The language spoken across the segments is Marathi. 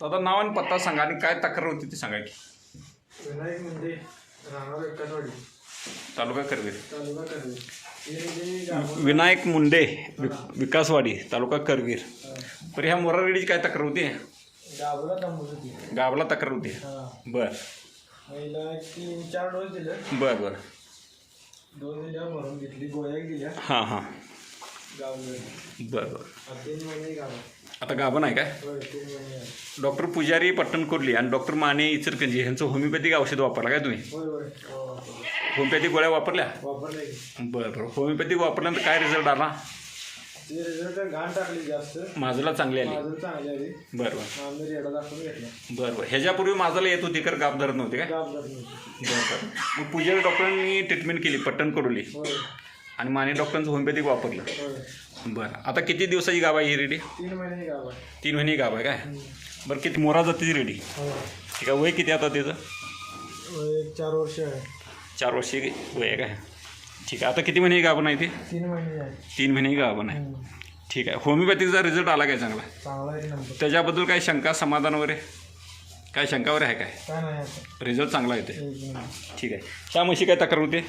दादा नाव आणि पत्ता सांगा आणि काय तक्रार होती ती सांगा की. विनायक म्हणजे तालुका करवीर तालुका करवी. हे म्हणजे विनायक मुंडे वि विकासवाडी तालुका करवीर. बरं ह्या मोरारेडीची काय तक्रार होती? थांबत होती. गावाला तक्रार होती. हा. बर. महिला तीन चार डोस दिले बर बर. दोन दिल्या भरून घेतली गोळ्या दिल्या हां हां. गावलं. बर बर. तीन महिने गाव आता गाभण आहे काय. डॉक्टर पुजारी पट्टण कोरली आणि डॉक्टर माने इचरकंजी ह्यांचं होमिओपॅथिक औषध वापरला काय तुम्ही. होमिओपॅथिक गोळ्या वापरल्या. बरं बरं. होमिओपॅथिक वापरल्यानंतर काय रिझल्ट आला? घाण टाकली जास्त. माझला चांगली आली. माझं चांगली आली. बरं बरं. बरं बरं. ह्याच्यापूर्वी माझाला येत होती तर गाप धरत नव्हती काय बरं बरं. मग पुजारी डॉक्टरांनी ट्रीटमेंट केली पट्टण कडोली होय. आणि माने डॉक्टरांचं होमिओपॅथिक वापरलं. बरं. आता किती दिवसाची गाव आहे ही रेडी? तीन महिने गाव आहे. तीन महिने गाव आहे काय? बरं किती मोरा जातीची रेडी? हो. ठीक आहे वय किती आता त्याचं? चार वर्ष आहे. चार वर्षी वय आहे काय? ठीक आहे आता किती महिने गाभण आहे ते? तीन महिने तीन महिने आहे हम्म. ठीक आहे होमिओपॅथिकचा रिझल्ट आला काय चांगला? त्याच्याबद्दल काय शंका समाधान वगैरे काय शंका वगैरे आहे काय? नाही रिझल्ट चांगला येते ठीक आहे. ह्या म्हशी काय तक्रार होते?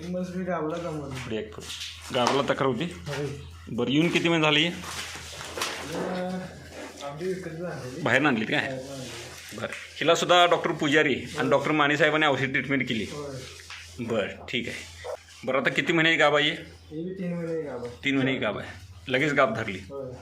मस्त गावला जमवली पुढे एक फूट गावाला तक्रार होती? बरं येऊन किती महिने झाली आमची विकत झालेली. बाहेर आणलीत काय? बरं. हिला सुद्धा डॉक्टर पुजारी आणि डॉक्टर माने साहेबांनी औषध ट्रीटमेंट केली. होय. बरं ठीक आहे. बरं आता किती महिने गाब आहे हे? बी तीन महिने गाव आहे. तीन महिने गाब आहे. लगेच गाब धरली. होय.